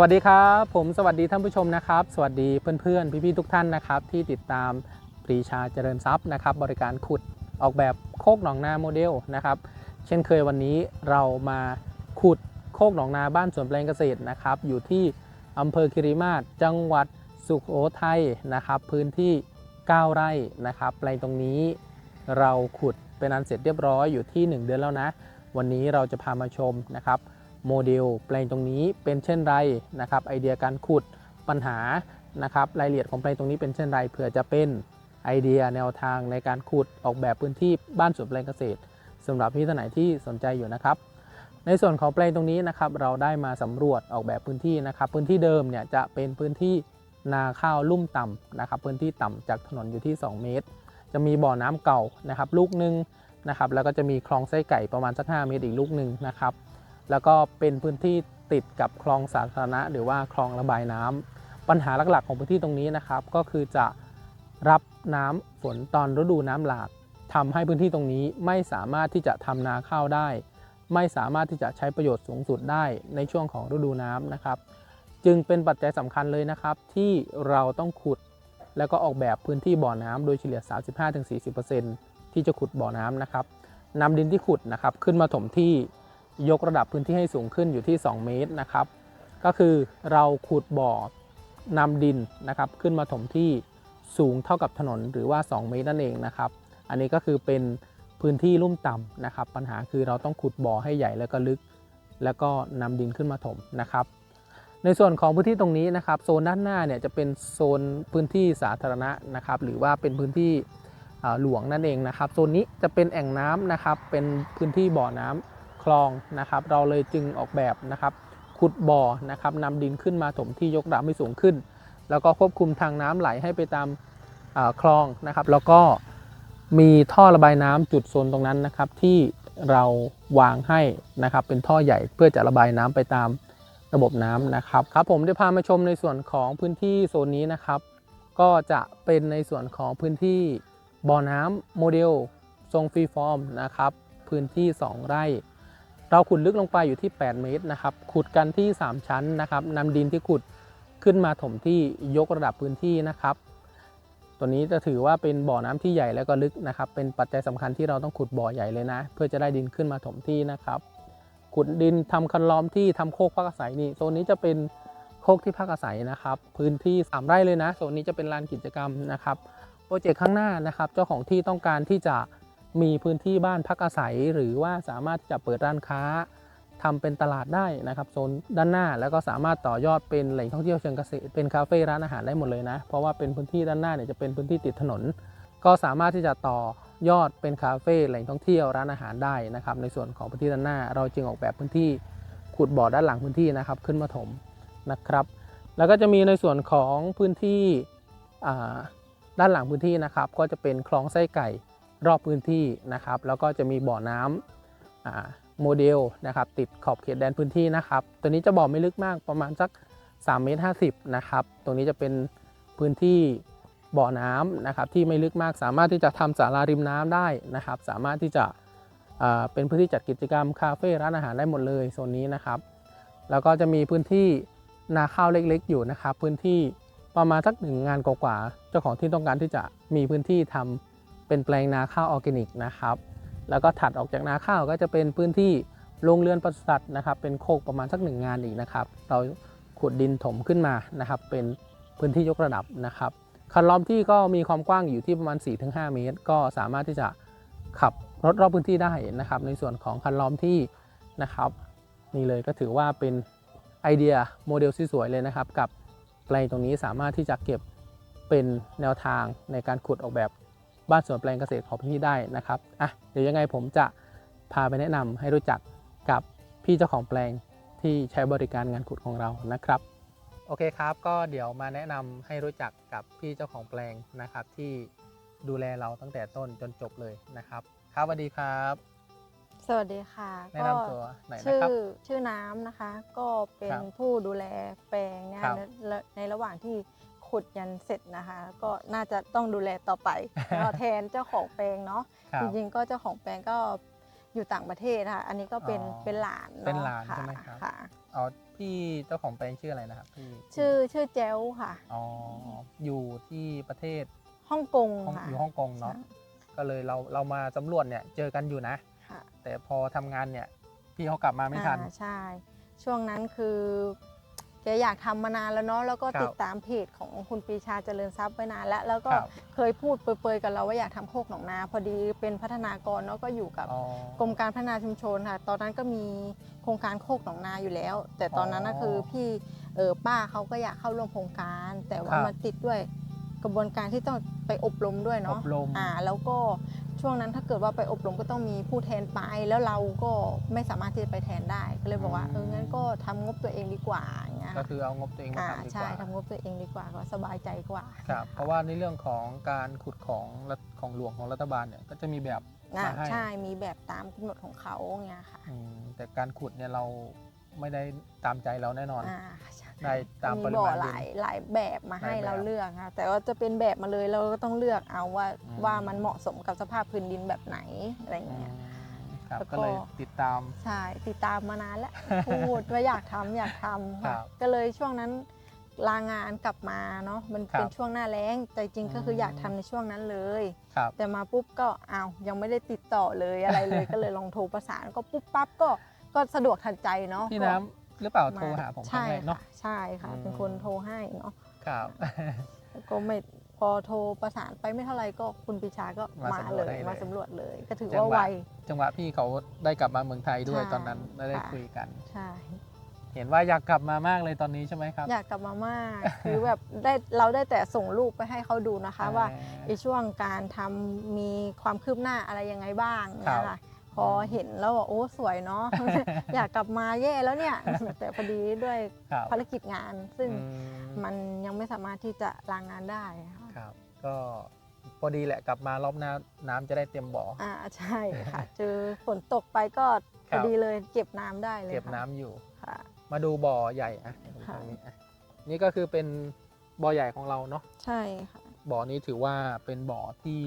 วัสดีครับ ผมสวัสดีท่านผู้ชมนะครับ สวัสดีเพื่อนๆ พี่ๆทุกท่านนะครับ ที่ติดตามปรีชาเจริญทรัพย์นะครับ บริการขุดออกแบบโคกหนองนาโมเดลนะครับ เช่นเคยวันนี้เรามาขุดโคกหนองนาบ้านสวนแปลงเกษตรนะครับ อยู่ที่อำเภอคิริมาศจังหวัดสุโขทัยนะครับ พื้นที่ 9 ไร่นะครับแปลงตรงนี้เราขุดเป็นอันเสร็จเรียบร้อยอยู่ที่ 1 เดือนแล้วนะ วันนี้เราจะพามาชมนะครับ โมเดลแปลงตรงนี้เป็นเช่นไรนะครับ ไอเดียการขุดปัญหานะครับรายละเอียดของแปลงตรงนี้เป็นเช่นไรเผื่อจะเป็นไอเดียแนวทางในการขุดออกแบบพื้นที่บ้านสวนแปลงเกษตรสำหรับพี่ท่านไหนที่สนใจอยู่นะครับ ในส่วนของแปลงตรงนี้นะครับ เราได้มาสำรวจออกแบบพื้นที่นะครับ พื้นที่เดิมเนี่ยจะเป็นพื้นที่นาข้าวลุ่มต่ำนะครับ พื้นที่ต่ำจากถนนอยู่ที่ 2 เมตร จะมีบ่อน้ำเก่านะครับ ลูกหนึ่งนะครับ แล้วก็จะมีคลองไส้ไก่ประมาณสัก 5 เมตรอีกลูกหนึ่งนะครับ แล้วก็เป็นพื้นที่ติดกับคลองสาธารณะ หรือว่าคลองระบายน้ำปัญหาหลักๆ ของพื้นที่ตรงนี้นะครับ ก็คือจะรับน้ำฝนตอนฤดูน้ำหลากทำให้พื้นที่ตรงนี้ไม่สามารถที่จะทำนาข้าวได้ ไม่สามารถที่จะใช้ประโยชน์สูงสุดได้ในช่วงของฤดูน้ำนะครับ จึงเป็นปัจจัยสำคัญเลยนะครับ ที่เราต้องขุดแล้วก็ออกแบบพื้นที่บ่อน้ำโดยเฉลี่ย 35-40%ที่จะขุดบ่อน้ำนะครับนำดินที่ขุดนะครับขึ้นมาถมที่ ยกระดับพื้นที่ให้สูงขึ้นอยู่ที่ 2 เมตรนะครับ ก็คือเราขุดบ่อนำดินนะครับ ขึ้นมาถมที่สูงเท่ากับถนนหรือว่า 2 เมตรนั่นเองนะครับ อันนี้ก็คือเป็นพื้นที่ลุ่มต่ำนะครับ ปัญหาคือเราต้องขุดบ่อให้ใหญ่แล้วก็ลึก แล้วก็นำดินขึ้นมาถมนะครับ ในส่วนของพื้นที่ตรงนี้นะครับโซนด้านหน้าเนี่ยจะเป็นโซนพื้นที่สาธารณะนะครับ หรือว่าเป็นพื้นที่หลวงนั่นเองนะครับโซนนี้จะเป็นแอ่งน้ำนะครับเป็นพื้นที่บ่อน้ำ คลองนะครับ เราเลยจึงออกแบบนะครับขุดบ่อนะครับนำดินขึ้นมาถมที่ยกระดับให้สูงขึ้น แล้วก็ควบคุมทางน้ำไหลให้ไปตามาคลองนะครับ แล้วก็มีท่อระบายน้ำจุดโซนตรงนั้นนะครับ ที่เราวางให้นะครับ เป็นท่อใหญ่เพื่อจะระบายน้ำไปตามระบบน้ำนะครับครับ ผมได้พามาชมในส่วนของพื้นที่โซนนี้นะครับ ก็จะเป็นในส่วนของพื้นที่บ่อน้ำโมเดล ทรงฟรีฟอร์มนะครับ พื้นที่ 2 ไร่ เราขุดลึกลงไปอยู่ที่ 8 เมตรนะครับ ขุดกันที่ 3 ชั้นนะครับนำดินที่ขุดขึ้นมาถมที่ยกระดับพื้นที่นะครับ ตัวนี้จะถือว่าเป็นบ่อน้ำที่ใหญ่แล้วก็ลึกนะครับ เป็นปัจจัยสำคัญที่เราต้องขุดบ่อใหญ่เลยนะ เพื่อจะได้ดินขึ้นมาถมที่นะครับ ขุดดินทำคันล้อมที่ทำโคกพักอาศัยนี่ โซนนี้จะเป็นโคกที่พักอาศัยนะครับ พื้นที่3ไร่เลยนะ โซนนี้จะเป็นลานกิจกรรมนะครับ โปรเจกต์ข้างหน้านะครับ เจ้าของที่ต้องการที่จะ มีพื้นที่บ้านพักอาศัย หรือว่าสามารถที่จะเปิดร้านค้าทำเป็นตลาดได้นะครับโซนด้านหน้าแล้วก็สามารถต่อยอดเป็นแหล่งท่องเที่ยวเชิงเกษตรเป็นคาเฟ่ร้านอาหารได้หมดเลยนะ เพราะว่าเป็นพื้นที่ด้านหน้าเนี่ยจะเป็นพื้นที่ติดถนน ก็สามารถที่จะต่อยอดเป็นคาเฟ่แหล่งท่องเที่ยวร้านอาหารได้นะครับในส่วนของพื้นที่ด้านหน้า เราจึงออกแบบพื้นที่ขุดบ่อด้านหลังพื้นที่นะครับขึ้นมาถมนะครับ แล้วก็จะมีในส่วนของพื้นที่ด้านหลังพื้นที่นะครับ ก็จะเป็นคลองไส้ไก่ รอบพื้นที่นะครับ แล้วก็จะมีบ่อน้ำอ่าโมเดลนะครับติดขอบเขตแดนพื้นที่นะครับ ตัวนี้จะบ่อไม่ลึกมากประมาณสัก3เมตร50นะครับ ตรงนี้จะเป็นพื้นที่บ่อน้ำนะครับที่ไม่ลึกมากสามารถที่จะทำศาลาริมน้ำได้นะครับ สามารถที่จะเป็นพื้นที่จัดกิจกรรมคาเฟ่ร้านอาหารได้หมดเลยโซนนี้นะครับ แล้วก็จะมีพื้นที่นาข้าวเล็กๆ อยู่นะครับ พื้นที่ประมาณสักหนึ่งงานกว่าๆเจ้าของที่ต้องการที่จะมีพื้นที่ทำ เป็นแปลงนาข้าวออร์แกนิกนะครับ แล้วก็ถัดออกจากนาข้าวก็จะเป็นพื้นที่โรงเรือนปศุสัตว์นะครับ เป็นโคกประมาณสักหนึ่งงานอีกนะครับ เราขุดดินถมขึ้นมานะครับ เป็นพื้นที่ยกระดับนะครับ คันล้อมที่ก็มีความกว้างอยู่ที่ประมาณ 4-5 เมตร ก็สามารถที่จะขับรถรอบพื้นที่ได้นะครับ ในส่วนของคันล้อมที่นะครับ นี่เลยก็ถือว่าเป็นไอเดียโมเดลสวยๆเลยนะครับ กับแปลงตรงนี้สามารถที่จะเก็บเป็นแนวทางในการขุดออกแบบ บ้านสวนแปลงเกษตรของพี่ได้นะครับอะเดี๋ยวยังไงผมจะพาไปแนะนำให้รู้จักกับพี่เจ้าของแปลงที่ใช้บริการงานขุดของเรานะครับ โอเคครับ ก็เดี๋ยวมาแนะนำให้รู้จักกับพี่เจ้าของแปลงนะครับ ที่ดูแลเราตั้งแต่ต้นจนจบเลยนะครับ ครับสวัสดีครับ สวัสดีค่ะแนะนำตัวหน่อยนะชื่อครับชื่อน้ำนะคะ ก็เป็คนรับผู้ดูแลแปลงเนี่ยครับในในระหว่างที่ ขุดยันเสร็จนะคะ ก็น่าจะต้องดูแลต่อไปก็แทนเจ้าของแปลงเนาะครัจบริงๆก็เจ้าของแปลงก็อยู่ต่างประเทศค่ะ อันนี้ก็เป็นอ๋อเป็นหลานเป็นอะหลานค่ะใช่ไหมครับค่ะเอาพี่เจ้าของแปลงชื่ออะไรนะครับพี่ชื่อชื่อแจ้วค่ะอ๋ออยู่ที่ประเทศฮ่องกงฮ่องค่ะอยู่ฮ่องกงเนาะก็เลยเราเรามาสำรวจเนี่ยเจอกันอยู่นะค่ะแต่พอทำงานเนี่ยพี่เขากลับมาไม่ทันอ่าใช่ ช่วงนั้นคือ แกอยากทำมานานแล้วเนาะแล้วก็ครับติดตามเพจของคุณปรีชาเจริญทรัพย์ไว้นานแล้ว แล้วก็ครับ เคยพูดเปรยๆกับเราว่าอยากทำโคกหนองนา พอดีเป็นพัฒนากรเนาะก็อยู่กับ อ๋อ กรมการพัฒนาชุมชนค่ะ ตอนนั้นก็มีโครงการโคกหนองนาอยู่แล้ว แต่ตอนนั้นอ๋ก็อคือพี่เออป้าเขาก็อยากเข้าร่วมโครงการ แต่ว่าครับมันติดด้วยกระบวนการที่ต้องไปอบรมด้วยอเนาะบรม อ่าแล้วก็ ช่วงนั้นถ้าเกิดว่าไปอบรมก็ต้องมีผู้แทนไป แล้วเราก็ไม่สามารถที่จะไปแทนได้ ก็เลยบอกว่าอืมเอองั้นก็ทำงบตัวเองดีกว่าอย่างเงี้ยก็คือเอางบตัวเองมาอ่าทำดีกใช่ว่าทำงบตัวเองดีกว่าก็สบายใจกว่าครับเพราะว่าในเรื่องของการขุดของรัฐของหลวงของรัฐบาลเนี่ยก็จะมีแบบอ่ามาให้ใช่มีแบบตามกำหนดของเขาเงี้ยค่ะอืมแต่การขุดเนี่ยเราไม่ได้ตามใจเราแน่นอนอ่าใช่ ได้ตามมีปริบ่อมาณหดินลายหลายแบบมาให้หลายแบบเราเลือกค่ะแต่ว่าจะเป็นแบบมาเลยเราก็ต้องเลือกเอาว่าอืม ว่ามันเหมาะสมกับสภาพพื้นดินแบบไหนอะไรอืเงี้ยมครับแล้วก็ ก็เลยติดตาม ใช่ติดตามมานานแล้ว พูดว่าอยากทำอยากทำครัค่ะบก็เลยช่วงนั้นลางานกลับมาเนาะมันเป็นครับช่วงหน้าแล้งแต่จริงก็คือมอยากทำในช่วงนั้นเลย ครับ แต่มาปุ๊บก็อ้าวยังไม่ได้ติดต่อเลยอะไรเลย ก็เลยลองโทรประสานก็ปุ๊บปั๊บก็ก็สะดวกทันใจเนาะพี่ก็น้ำ หรือเปล่าโทรหาผมครั้ใช่งแรกเนาะค่ะใช่ค่ะอืมเป็นคนโทรให้เนาะครับ แล้วก็ไม่พอโทรประสานไปไม่เท่าไหร่ก็คุณปิชาก็มามาสำรเลวจยให้เลยมาสำรวจเลย ก็ถือจังว่าหวะ ไว จังหวะพี่เขาได้กลับมาเมืองไทยด้วยใช่ตอนนั้นได้ค่ะ คุยกัน ใช่ เห็นว่าอยากกลับมามากเลยตอนนี้ใช่ไหมครับอยากกลับมามาก คือแบบได้เราได้แต่ส่งรูปไปให้เขาดูนะคะว่าอ่ในช่วงการทำมีความคืบหน้าอะไรยังไงบ้างครัเนี่บยค่ะ พอเห็นแล้วบอกโอ้สวยเนาะ อยากกลับมาแย่แล้วเนี่ย แต่พอดีด้วยครับภารกิจงาน ซึ่งอืมมันยังไม่สามารถที่จะลางงานได้ค่ะครับ ก็พอดีแหละกลับมารอบหน้าน้ำจะได้เต็มบ่ออ่าใช่ค่ะ เจอฝนตกไปก็คพรัอบดีเลยเก็บน้ำได้เลยเก็บค่ะน้ำอยู่ค่ะมาดูบ่อใหญ่อะเดี๋ยวผมค่ะทางนี้อะนี่ก็คือเป็นบ่อใหญ่ของเราเนาะใช่ค่ะบ่อนี้ถือว่าเป็นบ่อที่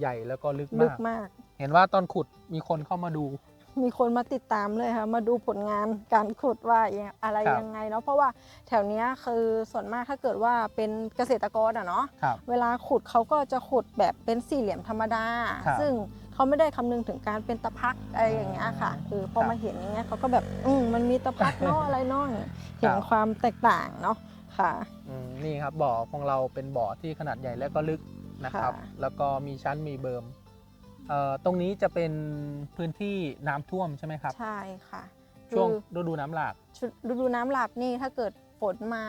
ใหญ่แล้วก็ลึกลึกมากมาก เห็นว่าตอนขุดมีคนเข้ามาดู มีคนมาติดตามเลยค่ะ มาดูผลงานการขุดว่ายังอะไรครับ ยังไงเนาะเพราะว่าแถวเนี้ยคือส่วนมากถ้าเกิดว่าเป็นเกษตรกรอะเนาะครับ เวลาขุดเขาก็จะขุดแบบเป็นสี่เหลี่ยมธรรมดา ครับซึ่งเขาไม่ได้คำนึงถึงการเป็นตะพักอะไรอย่างเงี้ยค่ะอืมคือพอครับมาเห็นอย่างเงี้ยเขาก็แบบอืมมันมีตะพักเนาะ อะไรเนาะเห็นความแตกต่างเนาะค่ะ อืมนี่ครับบ่อของเราเป็นบ่อที่ขนาดใหญ่และก็ลึกนะครับ ค่ะ แล้วก็มีชั้นมีเบิร์มเอ่อ ตรงนี้จะเป็นพื้นที่น้ำท่วมใช่ไหมครับ ใช่ค่ะ ช่วงคือฤดูน้ำหลากชุดฤดูน้ำหลากนี่ถ้าเกิดฝนมา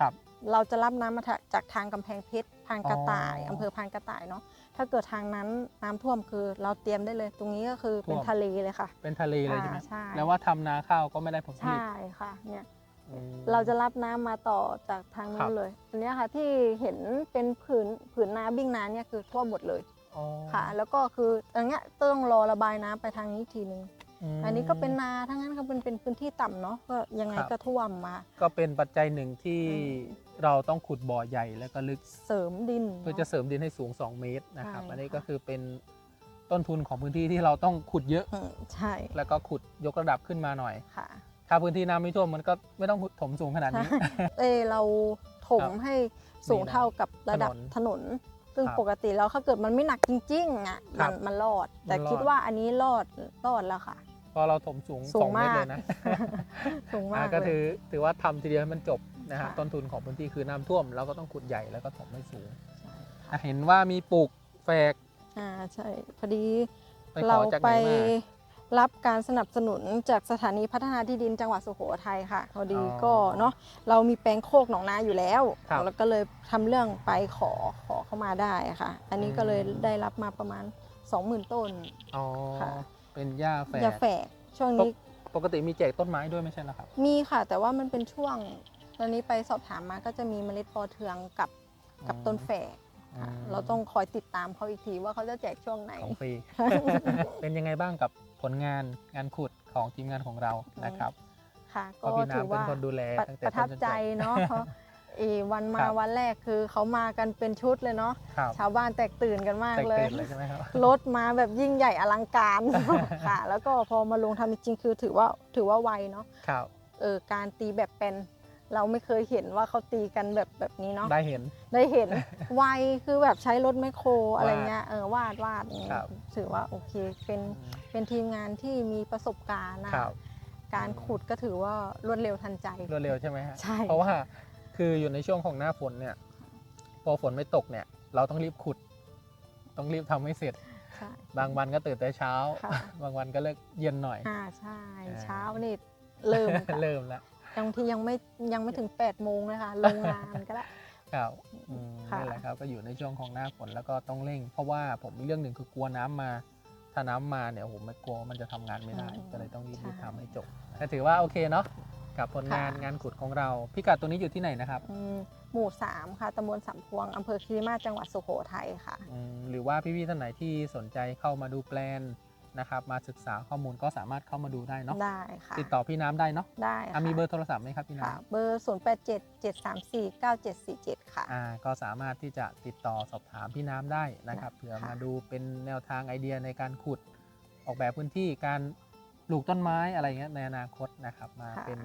ครับเราจะรับน้ำมาจากทางกำแพงเพชรพานกระต่ายอ๋อออำเภอพานกระต่ายเนาะถ้าเกิดทางนั้นน้ำท่วมคือเราเตรียมได้เลย ตรงนี้ก็คือเป็นท่วมทะเลเลยค่ะ เป็นทะเลเลยใช่ไหมอ่าใช่แล้วว่าทำนาข้าวก็ไม่ได้ผลผลิตใช่ค่ะเนี่ยอืมเราจะรับน้ำมาต่อจากทางครันู้บนเลย อันเนี้ยค่ะที่เห็นเป็นผืนผืนนาบิ้งน้ำเนี่ยคือท่วมหมดเลยอ๋อ ค่ะ แล้วก็คืออย่างเงี้ยต้องรอระบายน้ำไปทางนี้อีกทีนึงมอันนี้ก็เป็นนาทั้งนั้นก็เป็นเป็นพื้นที่ต่ำเนาะก็ยังไงครับก็ท่วมมา ก็เป็นปัจจัยหนึ่งที่อืมเราต้องขุดบ่อใหญ่แล้วก็ลึกเสริมดิน เพื่อจะเสริมดินให้สูง 2 เมตรนะครับใช่อันนี้ค่ะก็คือเป็นต้นทุนของพื้นที่ที่เราต้องขุดเยอะอืมใช่ แล้วก็ขุดยกระดับขึ้นมาหน่อยค่ะถ้าพื้นที่น้ำไม่ท่วมมันก็ไม่ต้องถมสูงขนาดนี้ใช่เอยเราถมครับให้สูงนี่นะเท่ากับระดับถนนถนน ซึ่งครับปกติแล้วถ้าเกิดมันไม่หนักจริงๆอะครัมับนมันรอด แต่มันรอด คิดว่าอันนี้รอดรอดแล้วค่ะพอเราถมสูงสูสงองเมตรมากเลยนะ สูงมาอะกก็เลถือยถือว่าทำทีเดียวให้มันจบนะฮะค่ะ ต้นทุนของพื้นที่คือน้ำท่วมเราก็ต้องขุดใหญ่แล้วก็ถมให้สูงใช่อะเห็นว่ามีปลูกแฝกอ่าใช่พอดีไปขอเราจากไหไปนมา รับการสนับสนุนจากสถานีพัฒนาที่ดินจังหวัดสุโขทัยค่ะพอดีอ๋อก็เนาะเรามีแปลงโคกหนองนาอยู่แล้วครับแล้วก็เลยทำเรื่องไปขอขอเข้ามาได้ค่ะ อันนี้ก็เลยอืมได้รับมาประมาณ 20,000 ต้น อ๋อ ค่ะ เป็นหญ้าแฝกอย่าแฝกช่วงนี้ปกติมีแจกต้นไม้ด้วยไม่ใช่เหรอครับมีค่ะ แต่ว่ามันเป็นช่วง ตอนนี้ไปสอบถามมาก็จะมีเมล็ดปอเทืองกับกับต้นแฝกค่ะอืมเราต้องคอยติดตามเขาอีกทีว่าเขาจะแจกช่วงไหน ของฟรี เป็นยังไงบ้างกับ ผลงานงานขุดของทีมงานของเรานะครับค่ะเพก็ราะพี่ถือน้ำเป็นว่าคนดูแลประตั้งแต่ประทับต้นนใจจบเนาะเพราะเออวันมาครับวันแรกคือเขามากันเป็นชุดเลยเนาะครับชาวบ้านแตกตื่นกันมากแตกเลยตื่นเลยใช่ไหมครับรถมาแบบยิ่งใหญ่อลังการค่ะ แล้วก็พอมาลงทำจริงๆคือถือว่าถือว่าไวเนาะครับเออการตีแบบเป็นเราไม่เคยเห็นว่าเขาตีกันแบบแบบนี้เนาะได้เห็นได้เห็นไวคือแบบใช้รถแมคโครอะไรวาดเงี้ยเออวาดวาดอย่างเงี้ยครับถือว่าโอเคเป็น เป็นทีมงานที่มีประสบการณ์นะครับ การขุดก็ถือว่ารวดเร็วทันใจ รวดเร็วใช่ไหมฮะใช่ เพราะว่าคืออยู่ในช่วงของหน้าฝนเนี่ย พอฝนไม่ตกเนี่ย เราต้องรีบขุด ต้องรีบทำให้เสร็จ ใช่ บางวันก็ตื่นแต่เช้า ค่ะ บางวันก็เลิกเย็นหน่อย อ่าใช่ อ่า เช้านี่เริ่มค่ะเริ่มแล้วบางทียังไม่ยังไม่ถึง8ปดโมงนะคะลงงานก็แล้วครับอืมค่ะนี่แหละครับ ก็อยู่ในช่วงของหน้าฝนแล้วก็ต้องเร่ง เพราะว่าผมมีเรื่องหนึ่งคือกลัวน้ำมา ถ้าน้ำมาเนี่ยโอ้โหไม่กลัวว่ามันจะทำงานไม่ได้ ก็เลยต้องรีบๆทำให้จบแต่ถือว่าโอเคเนาะกับผลงานงานขุดของเรา พิกัดตัวนี้อยู่ที่ไหนนะครับอืมหมู่3ค่ะตำบลสามพวงอำเภอคีรีมาศจังหวัดสุโขทัยค่ะอืมหรือว่าพี่ๆท่านไหนที่สนใจเข้ามาดูแปลน นะครับ มาศึกษาข้อมูลก็สามารถเข้ามาดูได้เนาะได้ค่ะ ติดต่อพี่น้ำได้เนาะได้อะค่ะมีเบอร์โทรศัพท์ไหมครับพี่น้ค่ะเบอร์ 0 8 7 7 3 4 9 7 4 7 ค่ะำอ่าก็สามารถที่จะติดต่อสอบถามพี่น้ำได้นะครับค่ะเผื่อมาดูเป็นแนวทางไอเดียในการขุด ออกแบบพื้นที่การปลูกต้นไม้อะไรเงี้ยในอนาคตนะครับ มาเป็น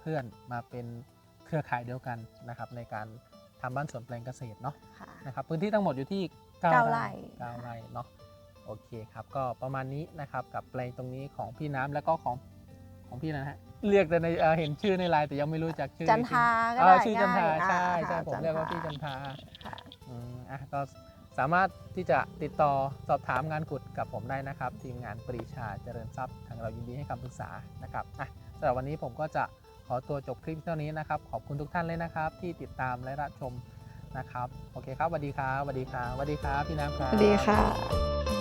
เพื่อนมาเป็นเครือข่ายเดียวกันนะครับ ในการทำบ้านสวนแปลงเกษตรเนาะค่ะ นะครับ พื้นที่ทั้งหมดอยู่ที่เก้าไร่เก้าไร่เนาะ โอเคครับ ก็ประมาณนี้นะครับกับแปลงตรงนี้ของพี่น้ำแล้วก็ของของพี่นะฮะเรียกแต่ในเอ่อเห็นชื่อในไลน์แต่ยังไม่รู้จักชื่อจันทาจริงๆก็เอได้อชื่อจันทาง่ายใช่อ่าใช่ค่ะผมเรียกว่าพี่จันทาค่ะอืมอะก็สามารถที่จะติดต่อสอบถามงานขุดกับผมได้นะครับ ทีมงานปรีชาเจริญทรัพย์ทางเรายินดีให้คำปรึกษานะครับอะสำหรับวันนี้ผมก็จะขอตัวจบคลิปเท่านี้นะครับ ขอบคุณทุกท่านเลยนะครับ ที่ติดตามและรับชมนะครับ โอเคครับสวัสดีครับสวัสดีครับสวัสดีครับพี่น้ำครับสวัสดีค่ะ